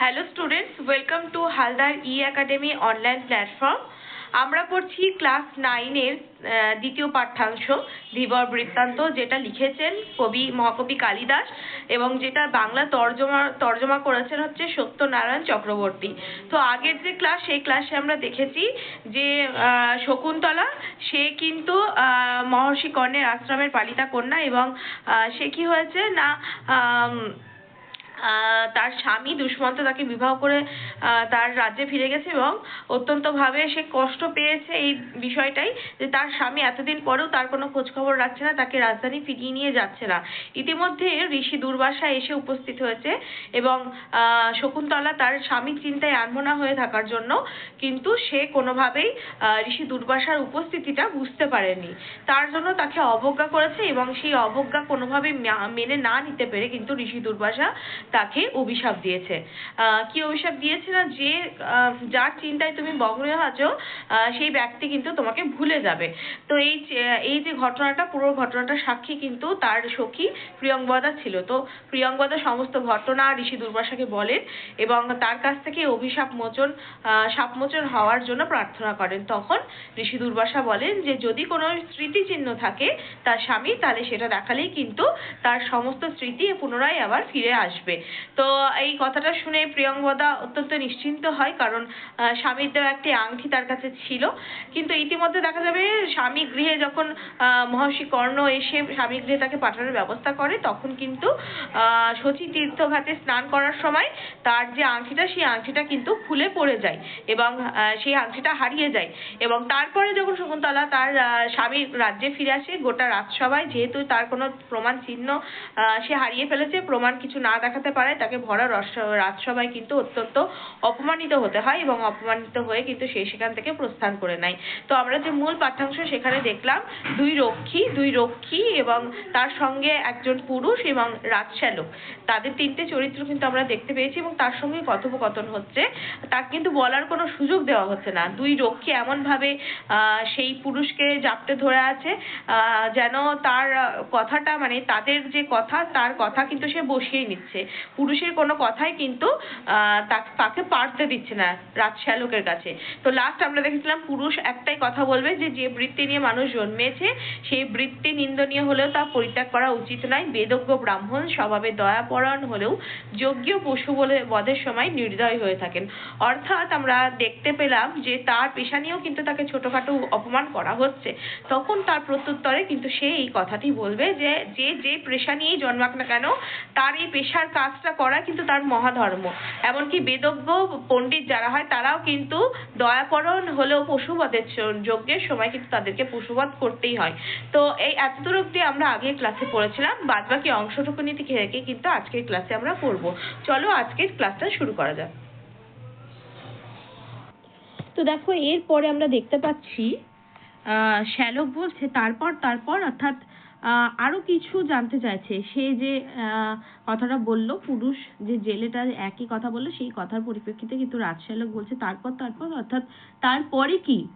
Hello students welcome to Haldar E academy online platform আমরা পড়ছি class নাইনের দ্বিতীয় পাঠ্যাংশ ধীবর বৃত্তান্ত, যেটা লিখেছেন কবি, মহাকবি কালিদাস এবং যেটা বাংলা তর্জমা তর্জমা করেছেন হচ্ছে সত্যনারায়ণ চক্রবর্তী। তো আগের যে ক্লাস সেই ক্লাসে আমরা দেখেছি যে শকুন্তলা, সে কিন্তু মহর্ষি কর্ণের আশ্রমের পালিতা কন্যা এবং সে কি হয়েছে না তার স্বামী দুষ্মন্ত তাকে বিবাহ করে তার রাজ্যে ফিরে গেছে এবং অত্যন্ত ভাবে সে কষ্ট পেয়েছে এই বিষয়টাই যে তার স্বামী এতদিন পরেও তার কোনো খোঁজ খবর রাখছে না তাকে রাজধানী ফিরিয়ে নিয়ে যাচ্ছে না। ইতিমধ্যে ঋষি দুর্বাসা এসে উপস্থিত হয়েছে এবং আহ, শকুন্তলা তার স্বামীর চিন্তায় আনমনা হয়ে থাকার জন্য কিন্তু সে কোনোভাবেই আহ, ঋষি দুর্বাসার উপস্থিতিটা বুঝতে পারেনি। তার জন্য তাকে অবজ্ঞা করেছে এবং সেই অবজ্ঞা কোনোভাবেই মেনে না নিতে পেরে কিন্তু ঋষি দুর্বাসা তাকে অভিশাপ দিয়েছে। আহ, কি অভিশাপ দিয়েছে না? যে আহ, যার চিন্তায় তুমি মগ্ন আছো আহ, সেই ব্যক্তি কিন্তু তোমাকে ভুলে যাবে। তো এই এই যে ঘটনাটা পুরো ঘটনাটা সাক্ষী কিন্তু তার সখী প্রিয়ঙ্বদা ছিল। তো প্রিয়ঙ্বদা সমস্ত ঘটনা ঋষি দুর্বাসাকে বলেন এবং তার কাছ থেকে অভিশাপ মোচন আহ, শাপ মোচন হওয়ার জন্য প্রার্থনা করেন। তখন ঋষি দুর্বাসা বলেন যে যদি কোনো স্মৃতিচিহ্ন থাকে তার স্বামী তাহলে সেটা দেখালেই কিন্তু তার সমস্ত স্মৃতি পুনরায় আবার ফিরে আসবে। তো এই কথাটা শুনে প্রিয়ঙ্বদা অত্যন্ত নিশ্চিন্ত হয়, কারণ স্বামীর দেওয়া একটি আংটি তার কাছে ছিল। কিন্তু ইতিমধ্যে দেখা যাবে স্বামী গৃহে যখন মহর্ষি কর্ণ এসে স্বামী গৃহে তাকে পাঠানোর ব্যবস্থা করে, তখন কিন্তু শচী তীর্থঘাটে স্নান করার সময় তার যে আংটিটা সেই আংটিটা কিন্তু খুলে পড়ে যায় এবং সেই আংটিটা হারিয়ে যায়। এবং তারপরে যখন শকুন্তলা তার স্বামীর রাজ্যে ফিরে আসে, গোটা রাজসভায় যেহেতু তার কোনো প্রমাণ চিহ্ন সে হারিয়ে ফেলেছে, প্রমাণ কিছু না দেখাতে পারে, তাকে ভরা রস- রাজসভায় কিন্তু অত্যন্ত অপমানিত হতে হয় এবং অপমানিত হয়ে কিন্তু সে সেখান থেকে প্রস্থান করে নেয়। তো আমরা যে মূল পাঠ্যাংশ সেখানে দেখলাম, দুই রক্ষী দুই রক্ষী এবং তার সঙ্গে একজন পুরুষ এবং রাজশ্যালক। তাদের তিনটে চরিত্র কিন্তু আমরা দেখতে পেয়েছি এবং তার সঙ্গে কথোপকথন হচ্ছে। তাকে কিন্তু বলার কোনো সুযোগ দেওয়া হচ্ছে না। দুই রক্ষী এমন ভাবে সেই পুরুষকে জাপটে ধরে আছে যেন তার কথাটা মানে তাদের যে কথা, তার কথা কিন্তু সে বসিয়ে নিচ্ছে। পুরুষের কোনো কথাই কিন্তু আহ, তাকে পারতে দিচ্ছে না রাজশ্যালকের কাছে। তো লাস্ট আমরা দেখেছিলাম পুরুষ একটাই কথা বলবে যে যে বৃত্তি নিয়ে মানুষ জন্মেছে সেই বৃত্তি নিন্দনীয় হলেও তা পরিত্যাগ করা উচিত নয়। বেদজ্ঞ ব্রাহ্মণ স্বভাবে দয়াপরায়ণ হলেও যোগ্য পশু বলে বধের সময় নির্দয় হয়ে থাকেন। অর্থাৎ আমরা দেখতে পেলাম যে তার পেশা নিয়েও কিন্তু তাকে ছোটখাটো অপমান করা হচ্ছে। তখন তার প্রত্যুত্তরে কিন্তু সে এই কথাটি বলবে যে যে যে পেশা নিয়েই জন্মাক না কেন তার এই পেশার কাজটা করা কিন্তু তার মহাধর্ম। এমনকি বেদজ্ঞ পণ্ডিত যারা হয়, তারাও কিন্তু দয়াপরণ হলেও পশুবধের যজ্ঞের সময় কিন্তু তাদেরকে পশুবধ করতেই হয়। তো এই এতদূর অব্দি আমরা আগের ক্লাসে পড়েছিলাম। বাদ বাকি অংশটুকুনি থেকে কিন্তু আজকের ক্লাসে আমরা পড়ব। চলো আজকের ক্লাসটা শুরু করা যাক। তো দেখো, এরপরে আমরা দেখতে পাচ্ছি, আহ, শ্যালক বলছে, তারপর তারপর, অর্থাৎ আরও কিছু জানতে চাইছে। সে যে কথাটা বলল, পুরুষ যে জেলেটা একই কথা বলল, সেই কথার পরিপ্রেক্ষিতে কিন্তু রাজশ্যালক বলছে, তারপর তারপর, অর্থাৎ তারপরে কি?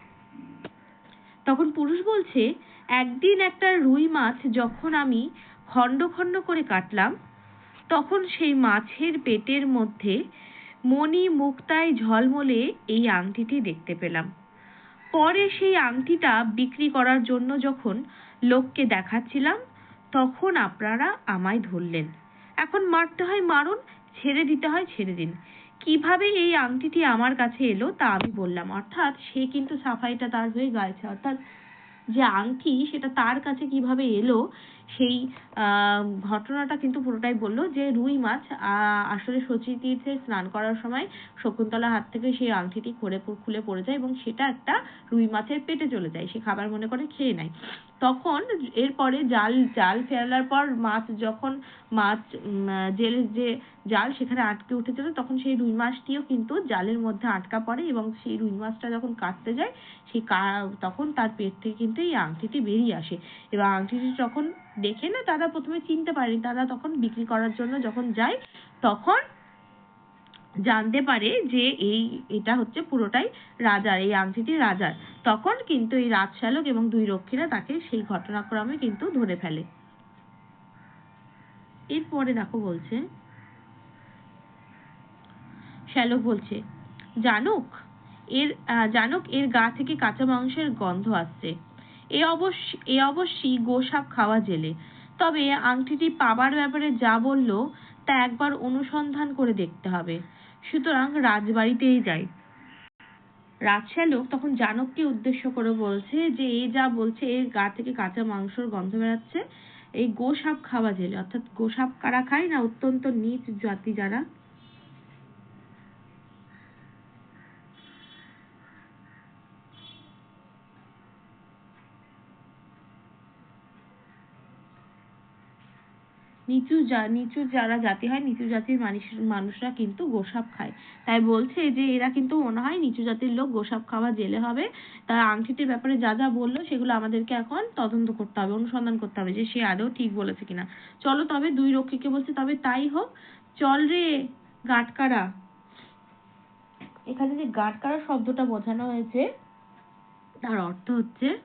তখন পুরুষ বলছে, একদিন একটা রুই মাছ যখন আমি খণ্ড খণ্ড করে কাটলাম, তখন সেই মাছের পেটের মধ্যে মণি মুক্তায় ঝলমলে এই আংটিটি দেখতে পেলাম। পরে সেই আংটিটা বিক্রি করার জন্য যখন লোককে দেখাচ্ছিলাম, তখন আপনারা আমায় ধরলেন। এখন মারতে হয় মারুন, ছেড়ে দিতে হয় ছেড়ে দিন। কীভাবে এই আংটিটি আমার কাছে এলো তা আমি বললাম। অর্থাৎ সে কিন্তু সাফাইটা তার হয়ে গাইছে অর্থাৎ যে আংটি সেটা তার কাছে কীভাবে এলো, সেই ঘটনাটা কিন্তু পুরোটাই বলল যে রুই মাছ আসলে শচী তীর্থে স্নান করার সময় শকুন্তলার হাত থেকে সেই আংটিটি খুলে খুলে পড়ে যায় এবং সেটা একটা রুই মাছের পেটে চলে যায়। সে খাবার মনে করে খেয়ে নেয়। তখন এরপরে জাল জাল ফেলার পর মাছ যখন মাছ জেলের যে জাল সেখানে আটকে উঠেছিল, তখন সেই রুই মাছটিও কিন্তু জালের মধ্যে আটকা পড়ে এবং সেই রুই মাছটা যখন কাটতে যায়, সেই কা- তখন তার পেট থেকে কিন্তু এই আংটিটি বেরিয়ে আসে। এবং আংটিটি যখন দেখে না, তারা প্রথমে চিনতে পারেনি। তারা তখন বিক্রি করার জন্য যখন যায়, তখন জানতে পারে যে এই, এটা হচ্ছে পুরোটাই রাজার, এই আংটিটি রাজার। তখন কিন্তু এই রাজশ্যালক এবং দুই রক্ষীরা তাকে সেই ঘটনাক্রমে কিন্তু ধরে ফেলে। এরপরে দেখো বলছে, শ্যালক বলছে, জানুক, এর জানুক, এর গা থেকে কাঁচা মাংসের গন্ধ আসছে। এ অবশ্য, এ অবশ্যই গোসাপ খাওয়া জেলে। তবে আংটিটি পাবার ব্যাপারে যা বলল, তা একবার অনুসন্ধান করে দেখতে হবে। সুতরাং রাজবাড়িতেই যাই। রাজশ্যালক তখন জানককে উদ্দেশ্য করে বলছে যে, এ যা বলছে, এর গা থেকে কাঁচা মাংসর গন্ধ বেরাচ্ছে। এই গোসাপ খাওয়া জেলে, অর্থাৎ গোসাপ কারা খায় না, অত্যন্ত নিচ জাতি যারা। নিচু জা, নিচু যারা জাতি হয়, নিচু জাতির মানুষ, মানুষরা কিন্তু গোসাপ খায়। তাই বলছে যে, এরা কিন্তু মনে হয় নিচু জাতির লোক গোসাপ খাওয়া জেলে হবে। তার আংটিটির ব্যাপারে যা যা বলল, সেগুলো আমাদেরকে এখন তদন্ত করতে হবে, অনুসন্ধান করতে হবে যে সে আদৌ ঠিক বলেছে কিনা। চলো তবে দুই রক্ষীকে বলছে, তবে তাই হোক। চল রে, গাটকারা। এখানে যে গাটকারা শব্দটা বোঝানো হয়েছে, তার অর্থ হচ্ছে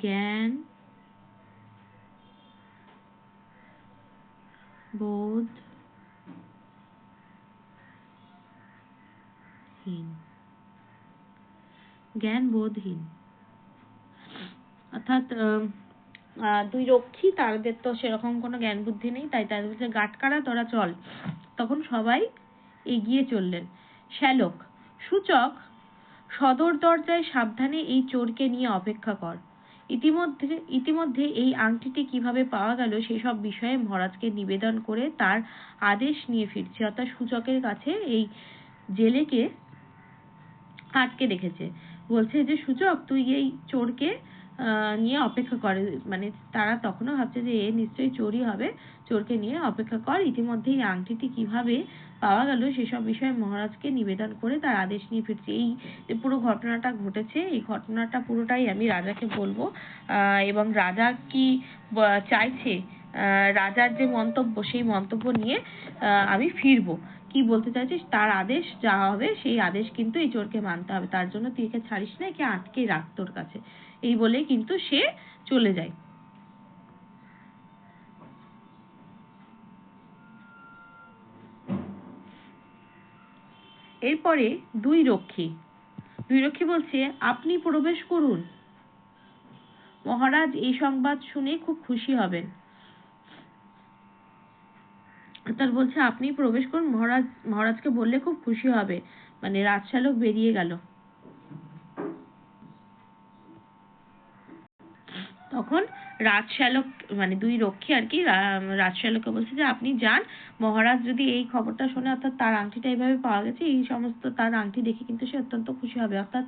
জ্ঞান বোধ হীন। জ্ঞান বোধহীন অর্থাৎ দুই রক্ষী, তাদের তো সেরকম কোনো জ্ঞান বুদ্ধি নেই, তাই তাদের বলছে গাটকারা তোরা চল। তখন সবাই এগিয়ে চললেন। শ্যালক, সূচক, সদর দরজায় সাবধানে এই চোরকে নিয়ে অপেক্ষা কর। ইতিমধ্যে ইতিমধ্যে এই আংটিটি কীভাবে পাওয়া গেল সেসব বিষয়ে মহারাজকে নিবেদন করে তার আদেশ নিয়ে ফিরছে, অর্থাৎ সূচকের কাছে এই জেলেকে আটকে রেখেছে। বলছে যে, সূচক, তুই এই চোরকে নিয়ে অপেক্ষা করে। মানে তারা তখনও ভাবছে যে এ নিশ্চয়ই চোরই হবে। চোরকে নিয়ে অপেক্ষা কর। ইতিমধ্যে এই আংটিটি কীভাবে পাওয়া গেল সেসব বিষয়ে মহারাজকে নিবেদন করে তার আদেশ নিয়ে ফিরছে। এই যে পুরো ঘটনাটা ঘটেছে, এই ঘটনাটা পুরোটাই আমি রাজাকে বলব। এবং রাজা কি চাইছে রাজার যে মন্তব্য, সেই মন্তব্য নিয়ে আমি ফিরবো। কি বলতে চাইছিস? তার আদেশ, যা হবে, সেই আদেশ কিন্তু এই চোরকে মানতে হবে। তার জন্য তুই একে ছাড়িস না, একে আটকে রাখ তোর কাছে। এই বলে কিন্তু সে চলে যায়। এরপরে দুই রক্ষী। দুই রক্ষী বলছে, আপনি প্রবেশ করুন। মহারাজ এই সংবাদ শুনে খুব খুশি হবেন। অর্থাৎ বলছে, আপনি প্রবেশ করুন, মহারাজ, মহারাজকে বললে খুব খুশি হবে। মানে রাজশালক বেরিয়ে গেল। তখন রাজশালক মানে দুই রক্ষী আর কি, রা- রাজশালককে বলছে যে, আপনি যান, মহারাজ যদি এই খবরটা শোনে, অর্থাৎ তার আংটিটা এইভাবে পাওয়া গেছে, এই সমস্ত তার আংটি দেখে কিন্তু সে অত্যন্ত খুশি হবে। অর্থাৎ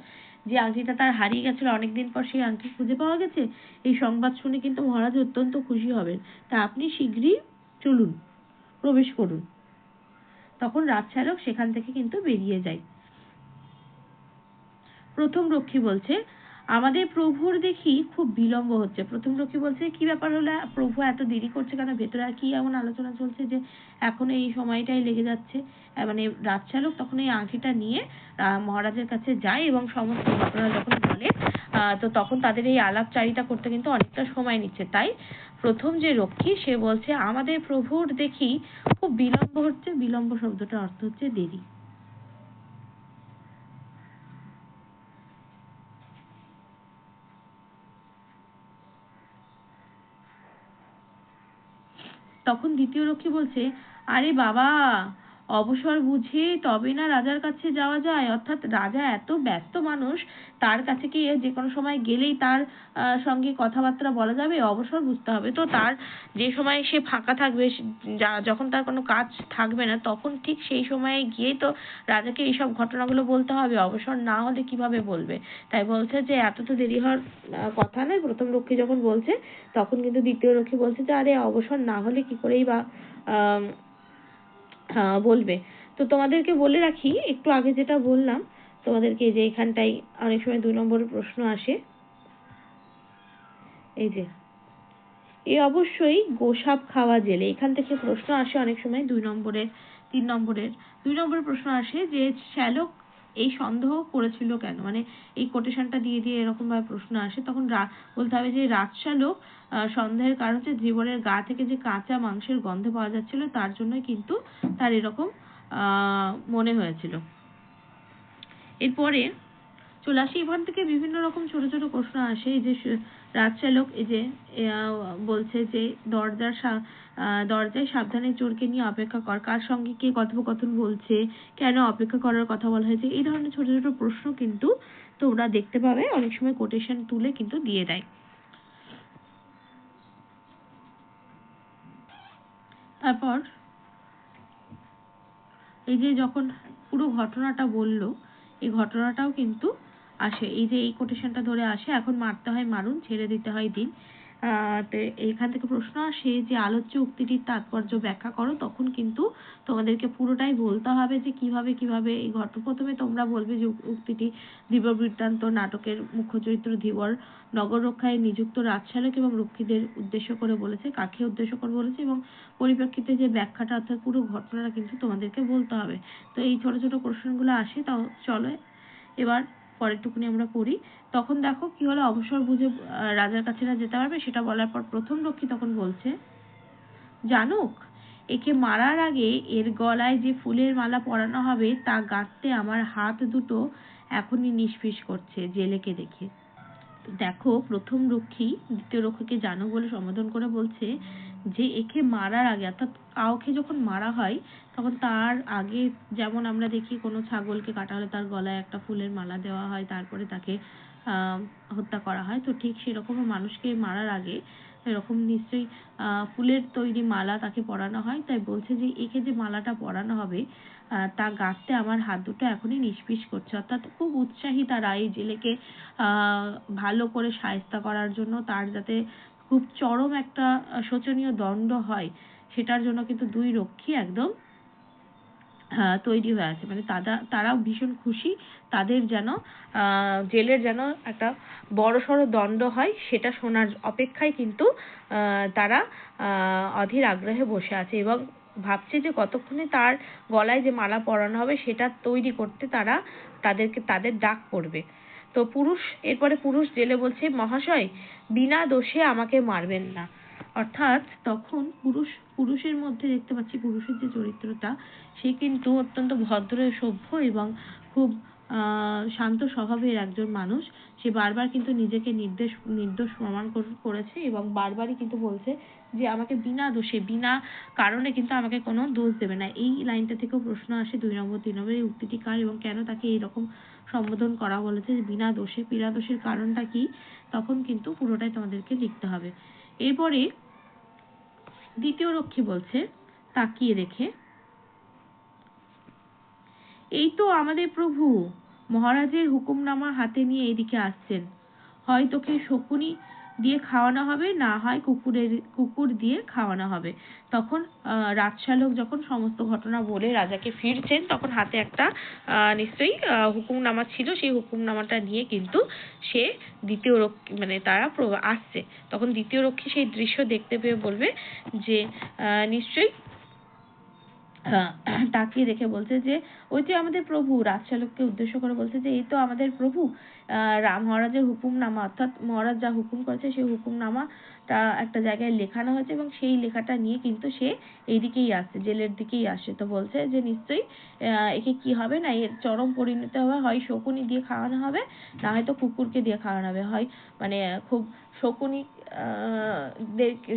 যে আংটিটা তার হারিয়ে গেছিল, অনেকদিন পর সেই আংটি খুঁজে পাওয়া গেছে, এই সংবাদ শুনে কিন্তু মহারাজ অত্যন্ত খুশি হবেন। তা আপনি শীঘ্রই চলুন। প্রবেশ করুন। তখন রাজশালক সেখান থেকে কিন্তু বেরিয়ে যায়। প্রথম রক্ষী বলছে, আমাদের প্রভুর দেখি খুব বিলম্ব হচ্ছে। প্রথম রক্ষী বলছে, কি ব্যাপার হলো? প্রভু এত দেরি করছে কেন? ভেতরে আর কি এমন আলোচনা চলছে যে এখন এই সময়টাই লেগে যাচ্ছে? মানে রাজশালক তখন এই আংটিটা নিয়ে মহারাজের কাছে যায় এবং সমস্ত ঘটনা যখন বলে তো তখন তাদের এই আলাপচারিতা করতে কিন্তু অনেকটা সময় নিচ্ছে। তাই প্রথম যে রক্ষী, সে বলছে, আমাদের প্রভুর দেখি খুব বিলম্ব হচ্ছে। বিলম্ব শব্দটার অর্থ হচ্ছে দেরি। তখন দ্বিতীয় রক্ষী বলছে, আরে বাবা অবসর বুঝে তবে না রাজার কাছে যাওয়া যায়। অর্থাৎ রাজা এত ব্যস্ত মানুষ তার কাছে কি যে কোনো সময় গেলেই তার সঙ্গে কথাবার্তা বলা যাবে অবসর বুঝতে হবে। তো তার যে সময় সে ফাঁকা থাকবে যখন তার কোনো কাজ থাকবে না তখন ঠিক সেই সময়ে গিয়েই তো রাজাকে এইসব ঘটনাগুলো বলতে হবে। অবসর না হলে কীভাবে বলবে? তাই বলছে যে এত তো দেরি হওয়ার কথা নয়। প্রথম রক্ষী যখন বলছে তখন কিন্তু দ্বিতীয় রক্ষী বলছে যে আরে অবসর না হলে কি করেই বা আহ, বলবে। তো তোমাদেরকে বলে রাখি, একটু আগে যেটা বললাম, তোমাদেরকে যে এখানটাই অনেক সময় দুই নম্বরের প্রশ্ন আসে। এই যে, এ অবশ্যই গোসাপ খাওয়া জেলে। এখান থেকে প্রশ্ন আসে অনেক সময় দুই নম্বরের তিন নম্বরের। দুই নম্বরের প্রশ্ন আসে যে শ্যালক এই সন্দেহ করেছিল কেন? মানে এই কোটেশনটা দিয়ে দিয়ে এরকম ভাবে প্রশ্ন আসে তখন বলতে হবে যে রাজশালক আহ, সন্দেহের কারণ হচ্ছে জীবনের গা থেকে যে কাঁচা মাংসের গন্ধ পাওয়া যাচ্ছিল তার জন্যই কিন্তু তার এরকম মনে হয়েছিল। এরপরে চলে আসি এখান থেকে বিভিন্ন রকম ছোট ছোট প্রশ্ন আসে যে রাজচালক এই যে বলছে যে, দরজার দরজায় সাবধানে চোরকে নিয়ে অপেক্ষা কর। কার সঙ্গে কে কথোপকথন বলছে? কেন অপেক্ষা করার কথা বলা হয়েছে? এই ধরনের ছোট ছোট প্রশ্ন কিন্তু তোমরা দেখতে পাবে। অনেক সময় কোটেশন তুলে কিন্তু দিয়ে দেয়। তারপর এই যে যখন পুরো ঘটনাটা বলল, এই ঘটনাটাও কিন্তু আসে। এই যে এই কোটেশনটা ধরে আসে, এখন মারতে হয় মারুন, ছেড়ে দিতে হয় দিন। আহ এখান থেকে প্রশ্ন আসে যে আলোচ্য উক্তিটির তাৎপর্য ব্যাখ্যা করো, তখন কিন্তু তোমাদেরকে পুরোটাই বলতে হবে যে কীভাবে কীভাবে এই ঘটনা প্রথমে তোমরা বলবে যে উক্তিটি ধীবর বৃত্তান্ত নাটকের মুখ্য চরিত্র ধীবর নগর রক্ষায় নিযুক্ত রাজশালক এবং রক্ষীদের উদ্দেশ্য করে বলেছে, কাকে উদ্দেশ্য করে বলেছে এবং পরিপ্রেক্ষিতে যে ব্যাখ্যাটা অর্থাৎ পুরো ঘটনাটা কিন্তু তোমাদেরকে বলতে হবে। তো এই ছোট ছোট প্রশ্নগুলো আসে, তাও চলো। এবার পরেরটুকুনি আমরা করি। তখন দেখো কি হলো, অবসর বুঝে রাজার কাছে না যেতে পারবে, সেটা বলার পর প্রথম রক্ষী তখন বলছে, জানুক, একে মারার আগে এর গলায় যে ফুলের মালা পরানো হবে, তা গাঁথতে আমার হাত দুটো এখনই নিষ্পিস করছে জেলেকে দেখে। দেখো, প্রথম রক্ষী দ্বিতীয় রক্ষীকে জানুক বলে সম্বোধন করে বলছে যে একে মারার আগে, অর্থাৎ কাউকে যখন মারা হয়, তখন তার আগে যেমন আমরা দেখি কোনো ছাগলকে কাটা হলে তার গলায় একটা ফুলের মালা দেওয়া হয়, তারপরে তাকে হত্যা করা হয়। তো ঠিক সেরকম মানুষকে মারার আগে এরকম নিশ্চয়ই ফুলের তৈরি মালা তাকে পরানো হয়। তাই বলছে যে একে যে মালাটা পরানো হবে তা গাঁথতে আমার হাত দুটো এখনই নিষ্পিস করছে। অর্থাৎ খুব উৎসাহী তারা এই জেলেকে ভালো করে সায়স্তা করার জন্য, তার যাতে খুব চরম একটা শোচনীয় দণ্ড হয়, সেটার জন্য কিন্তু দুই রক্ষী একদম তৈরি হয়ে আছে। মানে তারা তারাও ভীষণ খুশি, তাদের যেন জেলের যেন একটা বড়সড় দণ্ড হয়, সেটা শোনার অপেক্ষায় কিন্তু তারা অধীর আগ্রহে বসে আছে এবং ভাবছে যে কতক্ষণে তার গলায় যে মালা পরানো হবে, সেটা তৈরি করতে তারা তাদেরকে, তাদের ডাক পড়বে। তো পুরুষ, এরপরে পুরুষ জেলে বলছে, মহাশয়, বিনা দোষে আমাকে মারবেন না। অর্থাৎ তখন পুরুষ, পুরুষের মধ্যে দেখতে পাচ্ছি পুরুষের যে চরিত্রটা, সে কিন্তু অত্যন্ত ভদ্র, সভ্য এবং খুব শান্ত স্বভাবের একজন মানুষ। সে বারবার কিন্তু নিজেকে নির্দেশ, নির্দোষ প্রমাণ কর- করেছে এবং বারবারই কিন্তু বলছে যে, আমাকে বিনা দোষে, বিনা কারণে কিন্তু আমাকে কোনো দোষ দেবে না। এই লাইনটা থেকেও প্রশ্ন আসে দুই নম্বর, তিন নম্বর, এই উক্তিটি কার এবং কেন তাকে এইরকম সম্বোধন করা বলেছে বিনা দোষে, বিনা দোষের কারণটা কি? তখন কিন্তু পুরোটাই তোমাদেরকে লিখতে হবে। এরপরে দ্বিতীয় রক্ষী বলছে, তাকিয়ে রেখে, এই তো আমাদের প্রভু, মহারাজের হুকুমনামা হাতে নিয়ে এদিকে আসছেন। হয় তোকে শকুনি দিয়ে খাওয়ানো হবে, না হয় কুকুরের, কুকুর দিয়ে খাওয়ানো হবে। তখন রাজশালক যখন সমস্ত ঘটনা বলে রাজাকে ফিরছেন, তখন হাতে একটা নিশ্চয়ই হুকুমনামা ছিল। সেই হুকুমনামাটা নিয়ে কিন্তু সে দ্বিতীয় রক্ষী মানে তারা আসছে। তখন দ্বিতীয় রক্ষী সেই দৃশ্য দেখতে পেয়ে বলবে যে নিশ্চয়ই তাকিয়ে দেখে বলছে যে, ওই যে আমাদের প্রভু। রাজশালককে উদ্দেশ্য করে বলছে যে, এই তো আমাদের প্রভু। আহ মহারাজের হুকুমনামা, অর্থাৎ মহারাজ যা হুকুম করেছে, সেই হুকুমনামা তা একটা জায়গায় লেখানো হয়েছে এবং সেই লেখাটা নিয়ে কিন্তু সে এইদিকেই আসছে, জেলের দিকেই আসছে। তো বলছে যে, নিশ্চয়ই একে কি হবে না? এর চরম পরিণতি হবে। হয় শকুনি দিয়ে খাওয়ানো হবে, না হয়তো কুকুরকে দিয়ে খাওয়ানো হবে। হয় মানে খুব শকুনি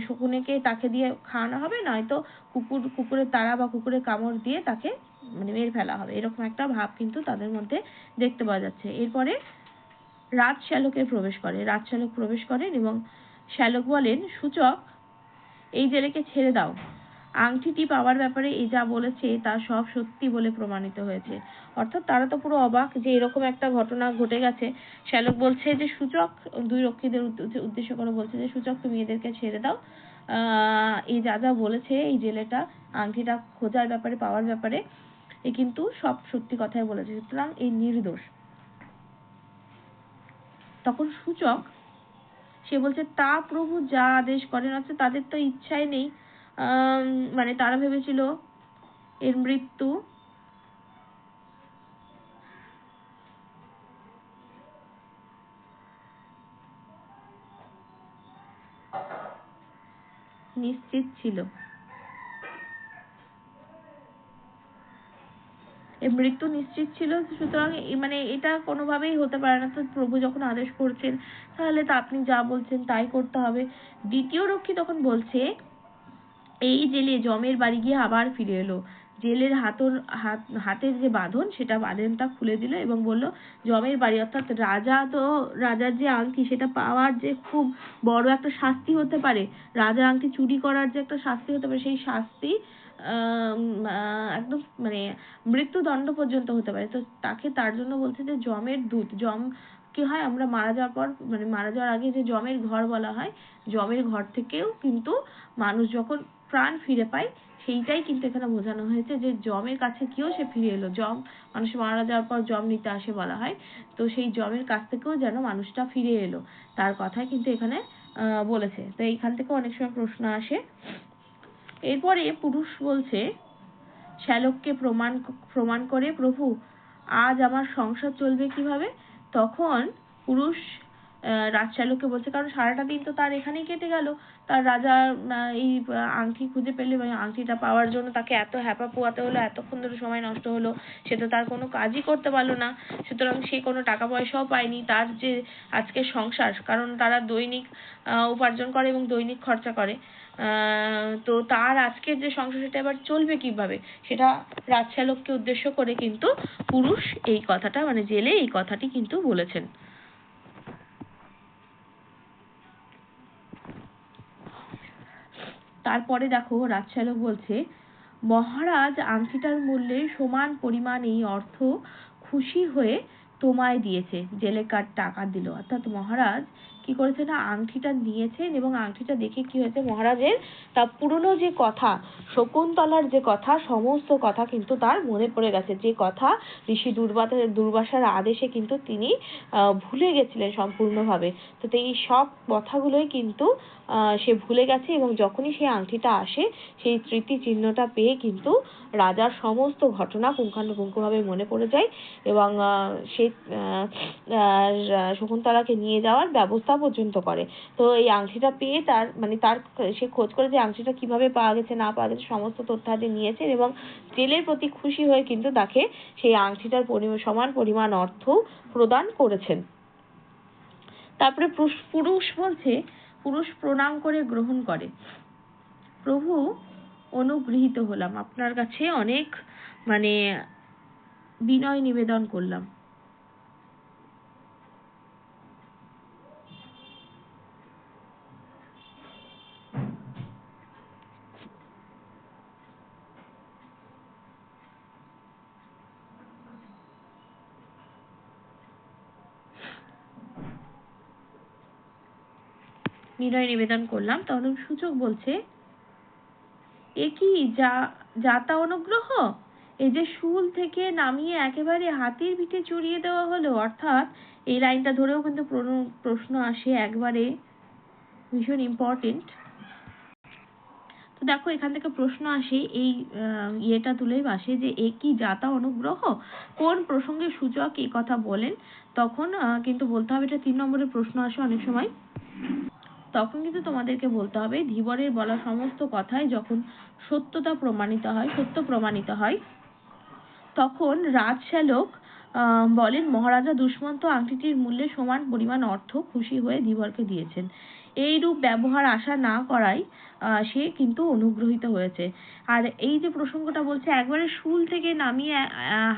শকুনিকে তাকে দিয়ে খাওয়ানো হবে, নয়তো কুকুর, কুকুরের তারা বা কুকুরের কামড় দিয়ে তাকে মানে মেরে ফেলা হবে। এরকম একটা ভাব কিন্তু তাদের মধ্যে দেখতে পাওয়া যাচ্ছে। এরপরে রাজ শ্যালকের প্রবেশ করে। রাজ শ্যালক প্রবেশ করেন এবং শ্যালক বলেন, সূচক, এই জেলেকে ছেড়ে দাও। আংটিটি পাওয়ার ব্যাপারে এ যা বলেছে, তা সব সত্যি বলে প্রমাণিত হয়েছে। অর্থাৎ তারা তো পুরো অবাক যে এরকম একটা ঘটনা ঘটে গেছে। শ্যালক বলছে যে, সূচক, দুই রক্ষীদের উদ্দ- উদ্দেশ্য করে বলছে যে, সূচক, তুমি এদেরকে ছেড়ে দাও। এই যা যা বলেছে এই জেলেটা আংটিটা খোঁজার ব্যাপারে, পাওয়ার ব্যাপারে, এ কিন্তু সব সত্যি কথাই বলেছে। সুতরাং এই নির্দোষ। তখন সূচক, সে বলছে, তা প্রভু যা আদেশ করেন অর্থাৎ তাদের তো ইচ্ছাই নেই। মানে তারা ভেবেছিল এর মৃত্যু নিশ্চিত ছিল। মৃত্যু নিশ্চিত ছিল, সুতরাং মানে এটা কোনোভাবেই হতে পারে না। তো প্রভু যখন আদেশ করছেন, তাহলে তা আপনি যা বলছেন তাই করতে হবে। দ্বিতীয় রক্ষী তখন বলছে এই জেলে জমের বাড়ি গিয়ে আবার ফিরে এলো। জেলের হাতর, হাত, হাতের যে বাঁধন, সেটা বাঁধনটা খুলে দিল এবং বলল, জমের বাড়ি অর্থাৎ রাজা তো, রাজার যে আংটি, সেটা পাওয়ার যে খুব বড় একটা শাস্তি হতে পারে। রাজার আংটি চুরি করার যে একটা শাস্তি হতে পারে, সেই শাস্তি একদম মানে মৃত্যুদণ্ড পর্যন্ত হতে পারে। তো তাকে তার জন্য বলছে যে, জমের দূত জম কি হয়, আমরা মারা যাওয়ার পর মানে মারা যাওয়ার আগে যে জমের ঘর বলা হয়, জমের ঘর থেকেও কিন্তু মানুষ যখন প্রাণ ফিরে পায়, সেইটাই কিন্তু এখানে বোঝানো হয়েছে যে জমের কাছে গিয়েও সে ফিরে এলো। জম মানুষ মারা যাওয়ার পর জম নিতে আসে বলা হয়। তো সেই জমের কাছ থেকেও যেন মানুষটা ফিরে এলো। তার কথাই কিন্তু এখানে বলেছে। তো এইখান থেকে অনেক সময় প্রশ্ন আসে। এরপরে পুরুষ বলছে, শ্যালককে প্রমাণ প্রমাণ করে, প্রভু, আজ আমার সংসার চলবে কীভাবে? তখন পুরুষ আহ রাজশ্যালককে বলছে, কারণ সারাটা দিন তো তার এখানেই কেটে গেল। তার রাজা এই আংটি খুঁজে পেলে মানে আংটিটা পাওয়ার জন্য তাকে এত হ্যাপা পোয়াতে হলো, এতক্ষণ ধরে সময় নষ্ট হলো, সে তো তার কোনো কাজই করতে পারল না। সুতরাং সে কোনো টাকা পয়সাও পায়নি তার যে আজকের সংসার, কারণ তারা দৈনিক উপার্জন করে এবং দৈনিক খরচা করে। তো তার আজকের যে সংসার, সেটা এবার চলবে কীভাবে? সেটা রাজশ্যালককে উদ্দেশ্য করে কিন্তু পুরুষ এই কথাটা মানে জেলে এই কথাটি কিন্তু বলেছেন। তারপরে দেখো রাজশ্যালক বলছে, মহারাজ, আংটিটার মূল্যে সমান পরিমাণ এই অর্থ খুশি হয়ে তোমায় দিয়েছে জেলে কার টাকা দিল। অর্থাৎ মহারাজ কি করেছে না আংটিটা নিয়েছেন এবং আংটিটা দেখে কি হয়েছে মহারাজের তার পুরনো যে কথা, শকুন্তলার যে কথা, সমস্ত কথা কিন্তু তার মনে পড়ে গেছে। যে কথা ঋষি দুর্বাসা দুর্বাসার আদেশে কিন্তু তিনি ভুলে গেছিলেন সম্পূর্ণভাবে। তো এই সব কথাগুলোই কিন্তু সে ভুলে গেছে এবং যখনই সেই আংটিটা আসে, সেই স্মৃতি চিহ্নটা পেয়ে কিন্তু রাজার সমস্ত ঘটনা পুঙ্খানুপুঙ্খভাবে মনে পড়ে যায় এবং সে শকুন্তলাকে নিয়ে যাওয়ার ব্যবস্থা পর্যন্ত করে। তো এই আংটিটা পেয়ে তার মানে তার সে খোঁজ করে যে আংটিটা কীভাবে পাওয়া গেছে, না পাওয়া গেছে, সমস্ত তথ্যাদি নিয়েছেন এবং জেলের প্রতি খুশি হয়ে কিন্তু তাকে সেই আংটিটার সমান পরিমাণ অর্থ প্রদান করেছেন। তারপরে পুরুষ বলছে, পুরুষ প্রণাম করে গ্রহণ করে। প্রভু, অনুগৃহীত হলাম। আপনার কাছে অনেক মানে বিনয় নিবেদন করলাম। বিনয় নিবেদন করলাম। তখন সূচক বলছে, এ কি যা, যাতা অনুগ্রহ? এই যে শুল থেকে নামিয়ে একেবারে হাতির পিঠে চড়িয়ে দেওয়া হলো, অর্থাৎ এই লাইনটা ধরেও কিন্তু প্রশ্ন আসে একবারে ভীষণ ইম্পর্টেন্ট তো দেখো, এখান থেকে প্রশ্ন আসে, এই ইয়েটা তুলেই আসে যে, এ কি যাতা অনুগ্রহ? কোন প্রসঙ্গে সূচক এই কথা বলেন? তখন কিন্তু বলতে হবে এটা তিন নম্বরের প্রশ্ন আসে অনেক সময়। তখন কিন্তু তোমাদেরকে বলতে হবে, ধীবরের বলা সমস্ত কথাই যখন সত্যতা প্রমাণিত হয়, সত্য প্রমাণিত হয়, তখন রাজশ্যালক বলেন, মহারাজা দুষ্মন্ত আংটিটির মূল্যে সমান পরিমাণ অর্থ খুশি হয়ে ধীবরকে দিয়েছেন। এইরূপ ব্যবহার আশা না করায় সে কিন্তু অনুগ্রহীত হয়েছে। আর এই যে প্রসঙ্গটা বলছে, একবারে শুল থেকে নামিয়ে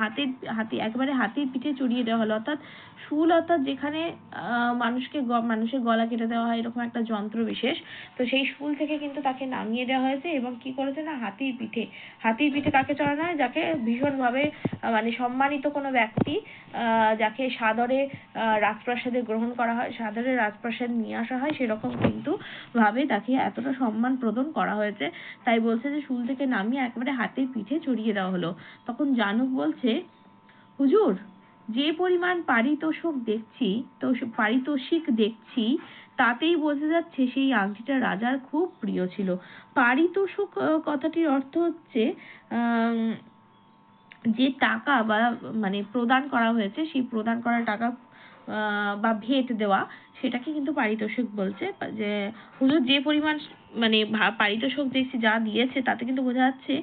হাতের হাতি একবারে হাতির পিঠে চড়িয়ে দেওয়া হলো। অর্থাৎ শুল অর্থাৎ যেখানে মানুষকে মানুষের গলা কেটে দেওয়া হয়, এরকম একটা যন্ত্র বিশেষ। তো সেই শুল থেকে কিন্তু তাকে নামিয়ে দেওয়া হয়েছে এবং কি করেছে না, হাতির পিঠে হাতির পিঠে কাকে চড়ানো হয়, যাকে ভীষণভাবে মানে সম্মানিত কোনো ব্যক্তি যাকে সাদরে রাজপ্রাসাদে গ্রহণ করা হয়, সাদরে রাজপ্রাসাদে নিয়ে আসা হয়, সেরকম কিন্তু ভাবে তাকে এতটা সম্মান প্রদান করা হয়েছে। তাই বলছে যে শুল থেকে নামিয়ে একেবারে হাতির পিঠে চড়িয়ে দেওয়া হলো। তখন জানুক বলছে, হুজুর, যে পরিমাণ পারিতোষক দেখছি তো পারিতোষিক দেখছি, তাতেই বোঝা যাচ্ছে সেই আংটিটা রাজার খুব প্রিয় ছিল। পারিতোষক কথাটির অর্থ হচ্ছে যে টাকা বা মানে প্রদান করা হয়েছে, সেই প্রদান করা টাকা বা ভেট দেওয়া, সেটাকে কিন্তু পারিতোষিক বলছে। যে হুজুর যে পরিমাণ মানে পারিতোষিক দেখছি যা দিয়েছে, তাতে কিন্তু বোঝা যাচ্ছে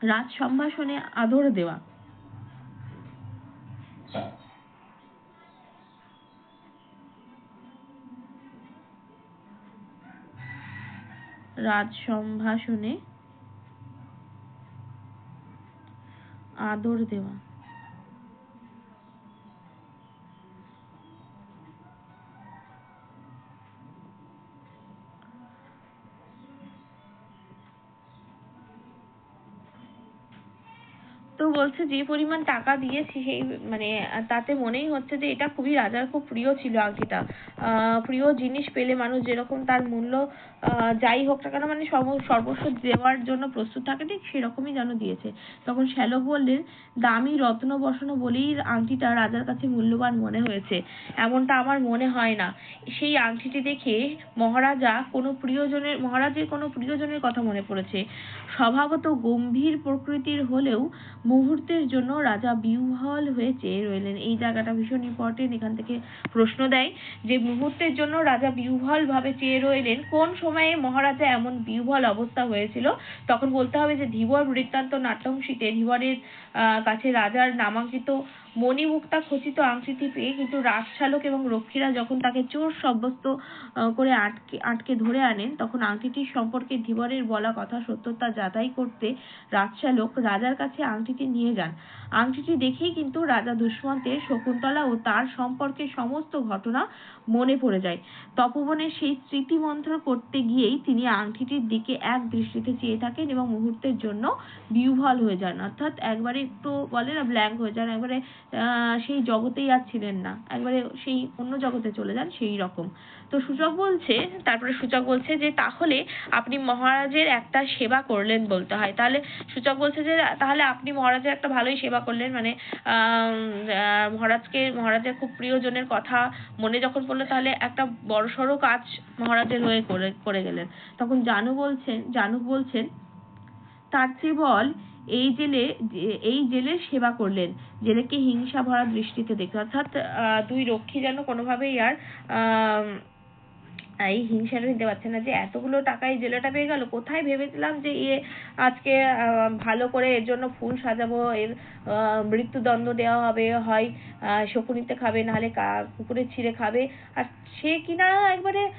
রাজ সম্ভাষণে আদর দেওয়া। রাজ সম্ভাষণে আদর দেওয়া। তো বলছে যে পরিমাণ টাকা দিয়েছি, সেই মানে তাতে মনেই হচ্ছে যে এটা খুবই রাজার খুব প্রিয় ছিল আংটিটা। প্রিয় জিনিস পেলে মানুষ যেরকম তার মূল্য যাই হোক না কেন মানে সর্ব, সর্বস্ব দেওয়ার জন্য প্রস্তুত থাকে, ঠিক সেরকমই যেন দিয়েছে। তখন শ্যালক বললেন, দামি রত্ন বসানো বলেই আংটিটা রাজার কাছে মূল্যবান মনে হয়েছে। এমনটা আমার মনে হয় না। সেই আংটিটি দেখে মহারাজা কোনো প্রিয়জনের, মহারাজের কোনো প্রিয়জনের কথা মনে পড়েছে। স্বভাবত গম্ভীর প্রকৃতির হলেও মুহূর্তের জন্য রাজা বিহ্বল হয়ে চেয়ে রইলেন। এই জায়গাটা ভীষণ ইম্পর্টেন্ট এখান থেকে প্রশ্ন দেয় যে মুহূর্তের জন্য রাজা বিহ্বল ভাবে চেয়ে রইলেন। কোন সময়ে মহারাজা এমন বিহ্বল অবস্থা হয়েছিল? তখন বলতে হবে যে ধীবর বৃত্তান্ত নাট্যংশীতে ধীবরের কাছে রাজার নামাঙ্কিত মণিমুক্তা খচিত আংটিটি পেয়ে কিন্তু রাজশালক এবং রক্ষীরা যখন তাকে চোর সাব্যস্ত করে আটকে আটকে ধরে আনেন, তখন আংটিটির সম্পর্কে ধীবরের বলা কথা সত্যতা যাচাই করতে রাজশালক রাজার কাছে আংটিটি নিয়ে যান। আংটিটি দেখেই কিন্তু রাজা দুষ্মন্তের শকুন্তলা ও তার সম্পর্কে সমস্ত ঘটনা মনে পড়ে যায়। তপবনের সেই স্মৃতি মন্থর করতে গিয়েই তিনি আংটিটির দিকে এক দৃষ্টিতে চেয়ে থাকেন এবং মুহূর্তের জন্য বিহ্বল হয়ে যান। অর্থাৎ একবারে একটু বলে না ব্ল্যাঙ্ক হয়ে যান। একবারে সেই জগতেই আর ছিলেন না। একবারে সেই অন্য জগতে চলে যান, সেই রকম। তো সূচক বলছে, তারপরে সূচক বলছে যে তাহলে আপনি মহারাজের একটা সেবা করলেন বলতে হয়। তাহলে সূচক বলছে যে তাহলে আপনি মহারাজের একটা ভালোই সেবা করলেন। মানে আহ, মহারাজকে, মহারাজের খুব প্রিয়জনের কথা মনে যখন পড়ল, তাহলে একটা বড়সড় কাজ মহারাজের হয়ে করে করে গেলেন। তখন জানু বলছেন জানুক বলছেন, তার চেয়ে বল, এই জেলে, এই জেলের সেবা করলেন, জেলেকে হিংসা ভরা দৃষ্টিতে দেখে অর্থাৎ দুই রক্ষী যেন কোনোভাবেই আর আহ এই হিংসাটা নিতে পারছে না যে এতগুলো টাকা এই জেলেটা পেয়ে গেল। কোথায় ভেবেছিলাম যে ইয়ে আজকে ভালো করে এর জন্য ফুল সাজাবো, এর মৃত্যুদণ্ড দেওয়া হবে, হয় শকুনিতে খাবে, নাহলে কা- কুকুরে ছিঁড়ে খাবে। আর সে কিনা একবারে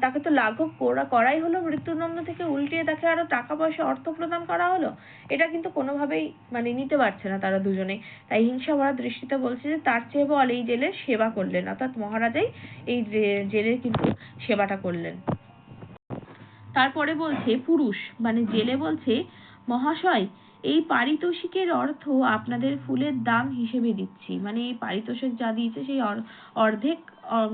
তাকে তো লাঘব করা, করাই হলো মৃত্যুদণ্ড থেকে উল্টিয়ে তাকে আরও টাকা পয়সা অর্থ প্রদান করা হলো? এটা কিন্তু কোনোভাবেই মানে নিতে পারছে না তারা দুজনেই। তাই হিংসা ভরা দৃষ্টিতে বলছে যে, তার চেয়ে বল এই জেলের সেবা করলেন। অর্থাৎ মহারাজাই এই জেলের কিন্তু সেবাটা করলেন। তারপরে বলছে, পুরুষ মানে জেলে বলছে, মহাশয়, এই পারিতোষিকের অর্থ আপনাদের ফুলের দাম হিসেবে দিচ্ছি। মানে এই পারিতোষিক যা দিয়েছে, সেই অর- অর্ধেক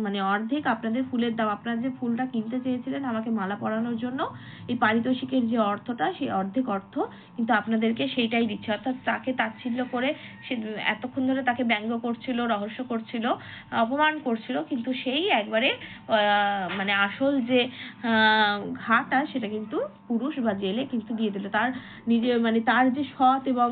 মানে অর্ধেক আপনাদের ফুলের দাম, আপনারা যে ফুলটা কিনতে চেয়েছিলেন আমাকে মালা পরানোর জন্য, এই পারিতোষিকের যে অর্থটা, সেই অর্ধেক অর্থ কিন্তু আপনাদেরকে সেইটাই দিচ্ছে। অর্থাৎ তাকে তাচ্ছিল্য করে সে এতক্ষণ ধরে তাকে ব্যঙ্গ করছিল, রহস্য করছিল, অপমান করছিল, কিন্তু সেই একবারে মানে আসল যে ঘাটা, সেটা কিন্তু পুরুষ বা জেলে কিন্তু দিয়ে দিল। তার নিজে মানে তার যে সৎ এবং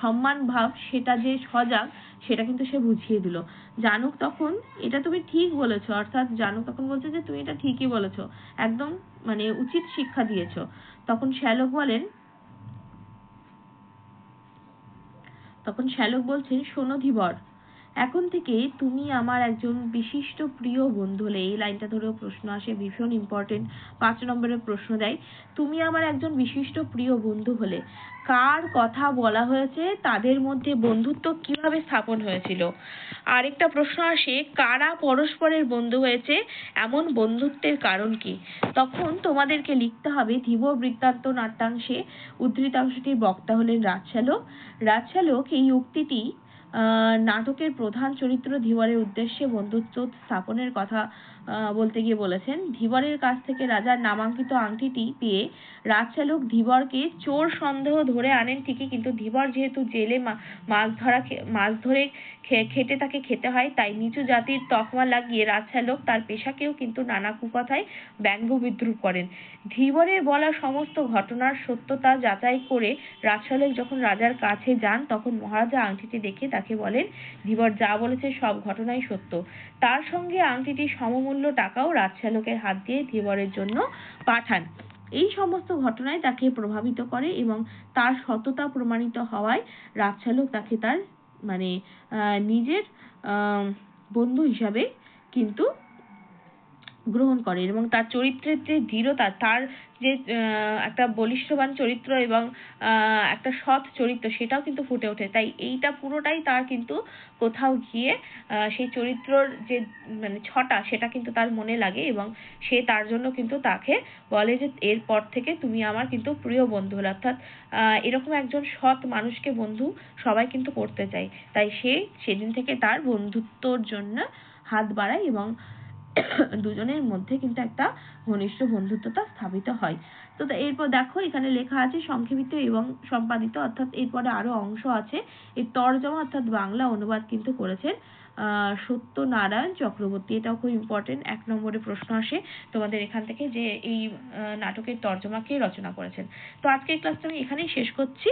সম্মান ভাব, সেটা যে সজাগ সেটা কিন্তু সে বুঝিয়ে দিল। জানুক তখন, এটা তুমি ঠিক বলেছ, অর্থাৎ জানুক তখন বলছে যে, তুমি এটা ঠিকই বলেছ, একদম মানে উচিত শিক্ষা দিয়েছ। তখন শ্যালক বলেন, তখন শ্যালক বলছেন, শোনো ধীবর এখন থেকে তুমি আমার একজন বিশিষ্ট প্রিয় বন্ধু হলে, এই লাইনটা ধরেও প্রশ্ন আসে, ভীষণ ইম্পর্টেন্ট পাঁচ নম্বরের প্রশ্ন দেয়, তুমি আমার একজন বিশিষ্ট প্রিয় বন্ধু হলে, কার কথা বলা হয়েছে, তাদের মধ্যে বন্ধুত্ব কীভাবে স্থাপন হয়েছিল? আরেকটা প্রশ্ন আসে, কারা পরস্পরের বন্ধু হয়েছে, এমন বন্ধুত্বের কারণ কি? তখন তোমাদেরকে লিখতে হবে ধীব বৃত্তান্ত নাট্যাংশে উদ্ধৃতাংশটির বক্তা হলেন রাজশালক। রাজশালক এই উক্তিটি নাটকের প্রধান চরিত্র ধীবরের উদ্দেশ্যে বন্ধুত্ব স্থাপনের কথা বলতে গিয়ে বলেছেন, ধীবরের কাছ থেকে রাজার নামাঙ্কিত আংটিটি পেয়ে রাজচালক ধীবরকে চোর সন্দেহ ধরে আনেন ঠিকই, কিন্তু ধীবর যেহেতু জেলে মাছ ধরা মাছ ধরে খেটে তাকে খেতে হয়, তাই নিচু জাতির তকমা লাগিয়ে রাজচালক তার পেশাকেও কিন্তু নানা কুকথায় ব্যঙ্গ বিদ্রুপ করেন। ধীবরের বলা সমস্ত ঘটনার সত্যতা যাচাই করে রাজচালক যখন রাজার কাছে যান, তখন মহারাজা আংটিটি দেখে তাকে বলেন, ধীবর যা বলেছে সব ঘটনাই সত্য। তার সঙ্গে আংটিটি সমমূল্য টাকাও রাজশ্যালকের হাত দিয়ে ধীবরের জন্য পাঠান। এই সমস্ত ঘটনায় তাকে প্রভাবিত করে এবং তার সততা প্রমাণিত হওয়ায় রাজশ্যালক তাকে তার মানে নিজের বন্ধু হিসাবে কিন্তু গ্রহণ করে এবং তার চরিত্রের যে দৃঢ়তা তার যে একটা বলিষ্ঠবান চরিত্র এবং একটা সৎ চরিত্র সেটাও কিন্তু ফুটে ওঠে। তাই এইটা পুরোটাই তার কিন্তু কোথাও গিয়ে সেই চরিত্রর যে মানে ছটা সেটা কিন্তু তার মনে লাগে এবং সে তার জন্য কিন্তু তাকে বলে যে, এরপর থেকে তুমি আমার কিন্তু প্রিয় বন্ধু হলে। অর্থাৎ এরকম একজন সৎ মানুষকে বন্ধু সবাই কিন্তু করতে চায়। তাই সে সেদিন থেকে তার বন্ধুত্বর জন্য হাত বাড়ায় এবং দুজনের মধ্যে কিন্তু একটা ঘনিষ্ঠ বন্ধুত্বতা স্থাপিত হয়। তো এরপর দেখো এখানে লেখা আছে সংক্ষেপিত এবং সম্পাদিত, অর্থাৎ এরপরে আরও অংশ আছে। এই তর্জমা, অর্থাৎ বাংলা অনুবাদ কিন্তু করেছেন সত্যনারায়ণ চক্রবর্তী। এটাও খুব ইম্পর্টেন্ট এক নম্বরে প্রশ্ন আসে তোমাদের এখান থেকে যে এই নাটকের তর্জমা কে রচনা করেছেন। তো আজকের ক্লাসটা আমি এখানেই শেষ করছি।